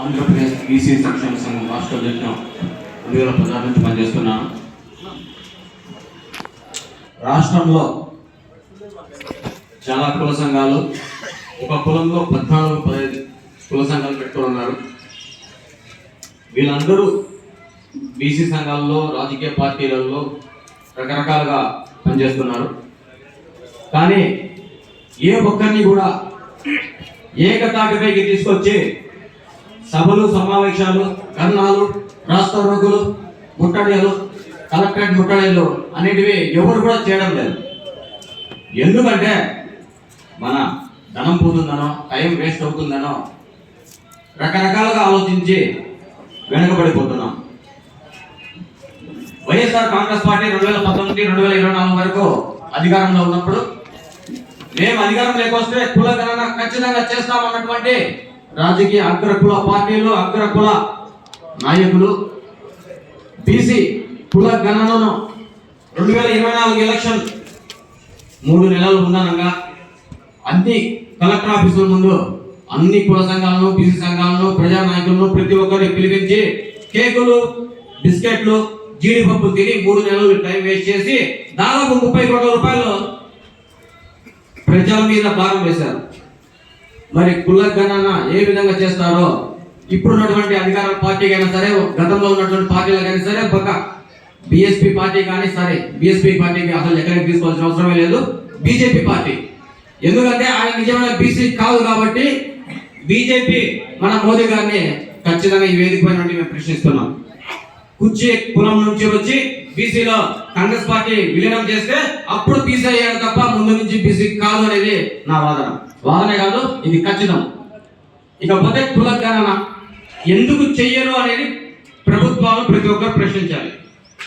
Andhra Pradesh BC సంక్షేమ సంఘం రాష్ట్ర అధ్యక్షుడు రెండు వేల పదహారు నుంచి పనిచేస్తున్నాను రాష్ట్రంలో చాలా కుల సంఘాలు ఒక కులంలో పద్నాలుగు పదహైదు కుల సంఘాలు పెట్టుకున్నారు వీళ్ళందరూ బీసీ సంఘాల్లో రాజకీయ పార్టీలలో రకరకాలుగా పనిచేస్తున్నారు. కానీ ఏ ఒక్కరిని కూడా ఏకతాటిపైకి తీసుకొచ్చి సభలు సమావేశాలు ధర్నాలు రోగులు ముట్టడిలు కలెక్టరేట్ ముట్టడిలు అనేటివి ఎవరు కూడా చేయడం లేదు. ఎందుకంటే మన ధనం పోతుందనో టైం వేస్ట్ అవుతుందనో రకరకాలుగా ఆలోచించి వెనుకబడిపోతున్నాం. వైఎస్ఆర్ కాంగ్రెస్ పార్టీ రెండు వేల పంతొమ్మిది రెండు వేల ఇరవై నాలుగు వరకు అధికారంలో ఉన్నప్పుడు మేము అధికారం లేకొస్తే కుల గణన ఖచ్చితంగా చేస్తామన్నటువంటి రాజకీయ అగ్రకుల పార్టీలు అగ్ర కుల నాయకులు బీసీ కుల గణనను రెండు వేల ఇరవై నాలుగు ఎలక్షన్ మూడు నెలలు ఉండనంగా అన్ని కలెక్టర్ ఆఫీసుల ముందు అన్ని కుల సంఘాలను బీసీ సంఘాలను ప్రజా నాయకులను ప్రతి ఒక్కరిని పిలిపించి కేకులు బిస్కెట్లు జీడిపప్పు తిని మూడు నెలలు టైం వేస్ట్ చేసి దాదాపు ముప్పై కోట్ల రూపాయలు ప్రజల మీద భారం వేశారు. మరి కుల గణన ఏ విధంగా చేస్తారో ఇప్పుడున్నటువంటి అధికార పార్టీకి అయినా సరే గతంలో ఉన్నటువంటి పార్టీలకైనా సరే ఒక బీఎస్పీ పార్టీ కానీ సరే బిఎస్పి పార్టీకి అసలు ఎక్కడికి తీసుకోవాల్సిన అవసరమే లేదు. BJP party. ఎందుకంటే ఆయన నిజమైన బీసీ కాదు కాబట్టి బీజేపీ మన మోదీ గారిని ఖచ్చితంగా ఈ వేదిక పైన మేము ప్రశ్నిస్తున్నాం. కుర్చీ కులం నుంచి వచ్చి బీసీలో కాంగ్రెస్ పార్టీ విలీనం చేస్తే అప్పుడు బీసీ అయ్యాడు తప్ప ముందు నుంచి బీసీ కాదు అనేది నా వాదన. వాదనే కాదు ఇది ఖచ్చితం. ఇకపోతే కులగణన ఎందుకు చెయ్యరు అనేది ప్రభుత్వాలు ప్రతి ఒక్కరు ప్రశ్నించాలి.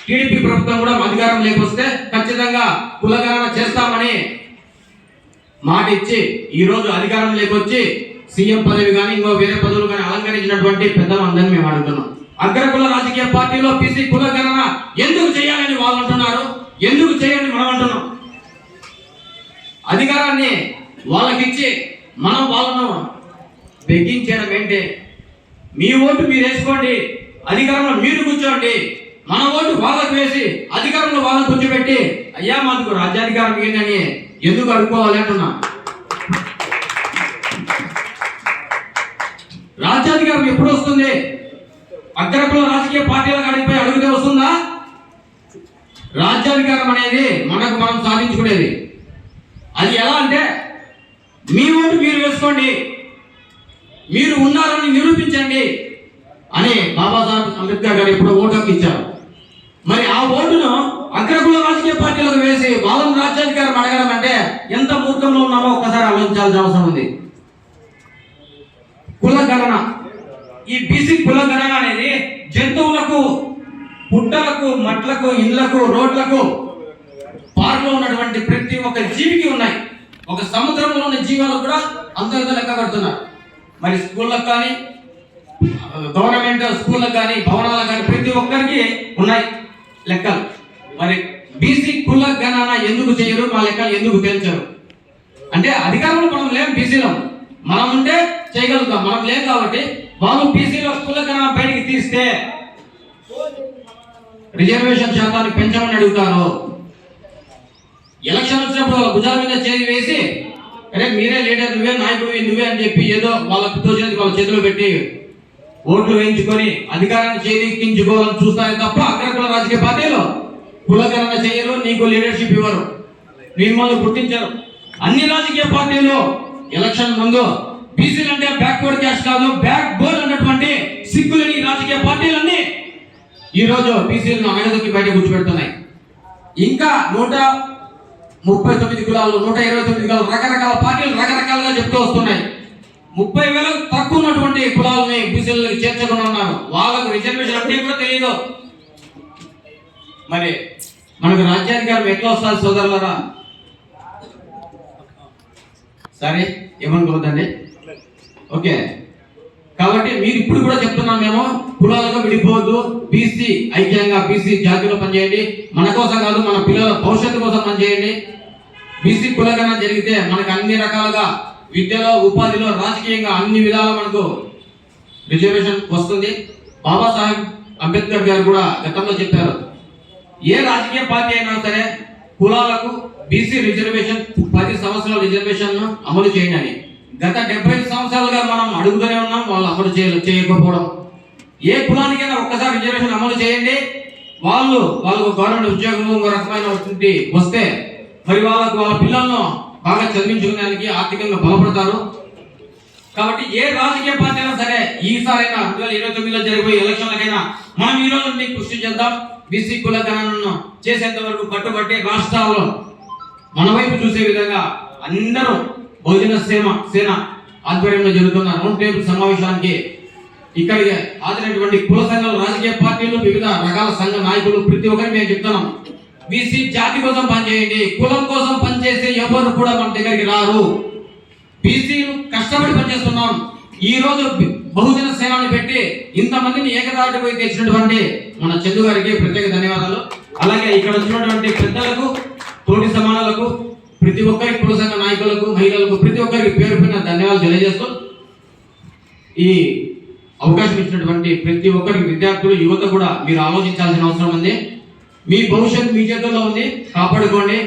టీడీపీ ప్రభుత్వం కూడా అధికారం లేకొస్తే ఖచ్చితంగా కులగణన చేస్తామని మాట ఇచ్చి ఈరోజు అధికారం లేకొచ్చి సీఎం పదవి కానీ ఇంకో వేరే పదవులు కానీ అలంకరించినటువంటి పెద్దలు అందరినీ మేము అడుగుతున్నాం. అగ్రకుల రాజకీయ పార్టీలో పిసి కులగణన ఎందుకు చేయాలని వాళ్ళు అంటున్నారు? ఎందుకు చేయాలని మనం అంటున్నాం? అధికారాన్ని వాళ్ళకిచ్చి మనం వాళ్ళను బెగ్గించడం ఏంటి? మీ ఓటు మీరు వేసుకోండి. అధికారంలో మీరు కూర్చోండి. మన ఓటు వాళ్ళకు వేసి అధికారంలో వాళ్ళకు కూర్చోబెట్టి అయ్యా మాకు రాజ్యాధికారం ఏంటని ఎందుకు అడుక్కోవాలి? అంటున్నా రాజ్యాధికారం ఎప్పుడు వస్తుంది అగ్రకుల రాజకీయ పార్టీల కాడిపై అడిగితే వస్తుందా? రాజ్యాధికారం అనేది మనకు మనం సాధించుకునేది. అది ఎలా అంటే మీ ఓటు మీరు వేసుకోండి మీరు ఉన్నారని నిరూపించండి అని బాబాసాహెబ్ అంబేద్కర్ గారు ఇప్పుడు ఓటు హక్కు ఇచ్చారు. మరి ఆ ఓటును అగ్రకుల రాజకీయ పార్టీలకు వేసి వాళ్ళని రాజ్యాధికారం అడగడం అంటే ఎంత మూర్ఖంలో ఉన్నామో ఒక్కసారి ఆలోచించాల్సిన అవసరం ఉంది. కుల గణన. ఈ బీసీ కుల గణన అనేది పుట్టలకు మట్లకు ఇళ్ళకు రోడ్లకు పార్లో ఉన్నటువంటి ప్రతి ఒక్క జీవికి ఉన్నాయి. ఒక సముద్రంలో ఉన్న జీవాలకు కూడా అంత ఇంత లెక్క కడుతున్నారు. మరి స్కూళ్ళకు కానీ గవర్నమెంట్ స్కూళ్ళకు కానీ భవనాలకు కానీ ప్రతి ఒక్కరికి ఉన్నాయి లెక్కలు. మరి బీసీ కుల గణన ఎందుకు చేయరు? మా లెక్కలు ఎందుకు తేల్చరు? అంటే అధికారంలో మనం లేం బీసీలో. మనం ఉంటే చేయగలుగుతాం. మనం లేం కాబట్టి వాళ్ళు బీసీలో కుల గణన బయటికి తీస్తే రిజర్వేషన్ శాతాన్ని పెంచమని అడుగుతారు. ఎలక్షన్ వచ్చినప్పుడు భుజాల మీద చేతి వేసి అరే మీరే లీడర్ నువ్వే నాయకుడు నువ్వే అని చెప్పి ఏదో వాళ్ళకు తోచేది వాళ్ళ చేతిలో పెట్టి ఓట్లు వేయించుకొని అధికారాన్ని చేదిక్కించుకోవాలని చూస్తారే తప్ప అగ్రకుల రాజకీయ పార్టీలు కులకరణ చేయరు నీకు లీడర్షిప్ ఇవ్వరు. మిమ్మల్ని గుర్తించరు. అన్ని రాజకీయ పార్టీలు ఎలక్షన్ ముందు బీసీలు అంటే బ్యాక్వర్డ్ క్యాష్ కాదు బ్యాక్ బోర్డ్ అన్నటువంటి సిగ్గులని రాజకీయ పార్టీలన్నీ ఈరోజు బీసీలను అణగదొక్కి బయట కూర్చోబెడుతున్నాయి ఇంకా నూట ముప్పై తొమ్మిది కులాలు నూట ఇరవై తొమ్మిది కులాలు రకరకాల పార్టీలు రకరకాలుగా చెప్తూ వస్తున్నాయి. ముప్పై వేలకు తక్కువ ఉన్నటువంటి కులాలని బీసీలకు చేర్చకుండా ఉన్నారు. వాళ్ళకు రిజర్వేషన్ అంటే కూడా తెలియదు మరి మనకు రాజ్యాధికారం ఎట్లా వస్తుంది సోదరులరా? సరే ఏమనుకోవద్దండి? ఓకే. కాబట్టి మీరు ఇప్పుడు కూడా చెప్తున్నాం మేము కులాలుగా విడిపోవద్దు బీసీ ఐక్యంగా బీసీ జాతిలో పనిచేయండి. మన కోసం కాదు మన పిల్లల భవిష్యత్తు కోసం పనిచేయండి. బీసీ కులగణ జరిగితే మనకు అన్ని రకాలుగా విద్యలో ఉపాధిలో రాజకీయంగా అన్ని విధాలు మనకు రిజర్వేషన్ వస్తుంది. బాబాసాహెబ్ అంబేద్కర్ గారు కూడా గతంలో చెప్పారు ఏ రాజకీయ పార్టీ అయినా సరే కులాలకు బీసీ రిజర్వేషన్ పది సంవత్సరాల రిజర్వేషన్ అమలు చేయండి అని. గత డెబ్బై సంవత్సరాలుగా మనం అడుగుతూనే ఉన్నాం వాళ్ళు అమలు చేయ చేయకపోవడం. ఏ కులానికైనా ఒక్కసారి రిజర్వేషన్ అమలు చేయండి. వాళ్ళు వాళ్ళకు గవర్నమెంట్ ఉద్యోగం ఒక రకమైన వస్తుంది వస్తే మరి వాళ్ళకు వాళ్ళ పిల్లలను బాగా చదివించుకోవడానికి ఆర్థికంగా బలపడతారు. కాబట్టి ఏ రాజకీయ పార్టీ అయినా సరే ఈసారైనా రెండు వేల ఇరవై తొమ్మిదిలో జరిగిపోయే ఎలక్షన్లకైనా మనం ఈ రోజు నుండి కృషి చేద్దాం. బీసీ కుల గణనను చేసేంత వరకు పట్టుబట్టి రాష్ట్రాల్లో మన వైపు చూసే విధంగా అందరూ భోజన సేన సేన ఆధ్వర్యంలో జరుగుతున్న రౌండ్ టేబుల్ సమావేశానికి ఇక్కడికి హాజరైనటువంటి కుల సంఘాలు రాజకీయ పార్టీలు వివిధ రకాల సంఘ నాయకులు ప్రతి ఒక్కరికి మేము చెప్తున్నాం. బీసీ జాతి కోసం పనిచేయండి కులం కోసం పనిచేసే ఎవరు కూడా మన దగ్గరికి రారు. బీసీలు కష్టపడి పనిచేస్తున్నాం. ఈ రోజు బహుజన సేనని పెట్టి ఇంతమందిని ఏకదాటిపోయి తెచ్చినటువంటి మన చందు గారికి ప్రత్యేక ధన్యవాదాలు. అలాగే ఇక్కడ వచ్చినటువంటి పెద్దలకు తోటి సమానాలకు ప్రతి ఒక్కరికి కుల సంఘ నాయకులకు మహిళలకు ప్రతి ఒక్కరికి పేరు పైన ధన్యవాదాలు తెలియజేస్తూ ఈ అవకాశం ఇచ్చినటువంటి ప్రతి ఒక్కరికి విద్యార్థులు యువత కూడా మీరు ఆలోచించాల్సిన అవసరం ఉంది. మీ భవిష్యత్తు మీ చేతుల్లో ఉంది. కాపాడుకోండి.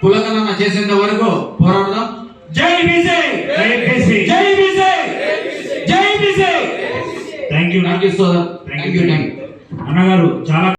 కులగణన చేసేంత వరకు పోరాడదాం. జై బీసీ! జై BC. Jai BC! Jai BC! Thank you thank you సోదర్ thank you thank you అన్నగారు చాలా